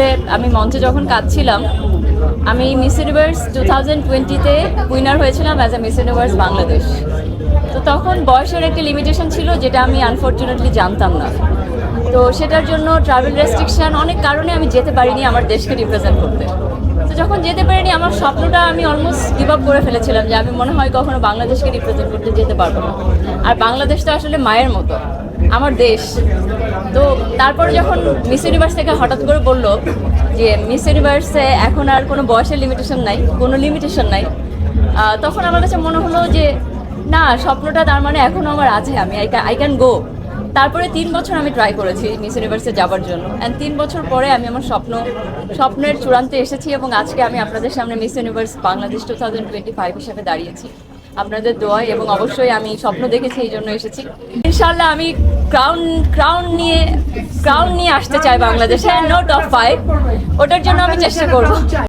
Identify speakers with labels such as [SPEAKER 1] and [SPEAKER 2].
[SPEAKER 1] আসলে আমি মঞ্চে যখন কাঁদছিলাম, আমি মিস ইউনিভার্স টু থাউজেন্ড টোয়েন্টিতে উইনার হয়েছিলাম as a miss universe Bangladesh তো তখন বয়সের একটা লিমিটেশন ছিল যেটা আমি আনফর্চুনেটলি জানতাম না। তো সেটার জন্য ট্রাভেল রেস্ট্রিকশন অনেক কারণে আমি যেতে পারিনি আমার দেশকে রিপ্রেজেন্ট করতে। তো যখন যেতে পারিনি, আমার স্বপ্নটা আমি অলমোস্ট গিভ আপ করে ফেলেছিলাম যে আমি মনে হয় কখনো বাংলাদেশকে রিপ্রেজেন্ট করতে যেতে পারব না। আর বাংলাদেশ তো আসলে মায়ের মতো, আমার দেশ। তো তারপর যখন মিস ইউনিভার্স থেকে হঠাৎ করে বলল যে মিস ইউনিভার্সে এখন আর কোনো বয়সের লিমিটেশন নাই, কোনো লিমিটেশন নাই তখন আমার কাছে মনে হলো যে, না, স্বপ্নটা তার মানে এখনও আমার আছে, আমি আই ক্যান গো তারপরে তিন বছর আমি ট্রাই করেছি মিস ইউনিভার্সে যাওয়ার জন্য। অ্যান্ড তিন বছর পরে আমি আমার স্বপ্ন, স্বপ্নের চূড়ান্তে এসেছি এবং আজকে আমি আপনাদের সামনে miss universe Bangladesh two thousand twenty five হিসাবে দাঁড়িয়েছি। আপনাদের দোয়ায় এবং অবশ্যই আমি স্বপ্ন দেখেছি এই জন্য এসেছি। ইনশাল্লাহ আমি ক্রাউন ক্রাউন নিয়ে ক্রাউন নিয়ে আসতে চাই বাংলাদেশে নোট অফ ফাইভ ওটার জন্য আমি চেষ্টা করব।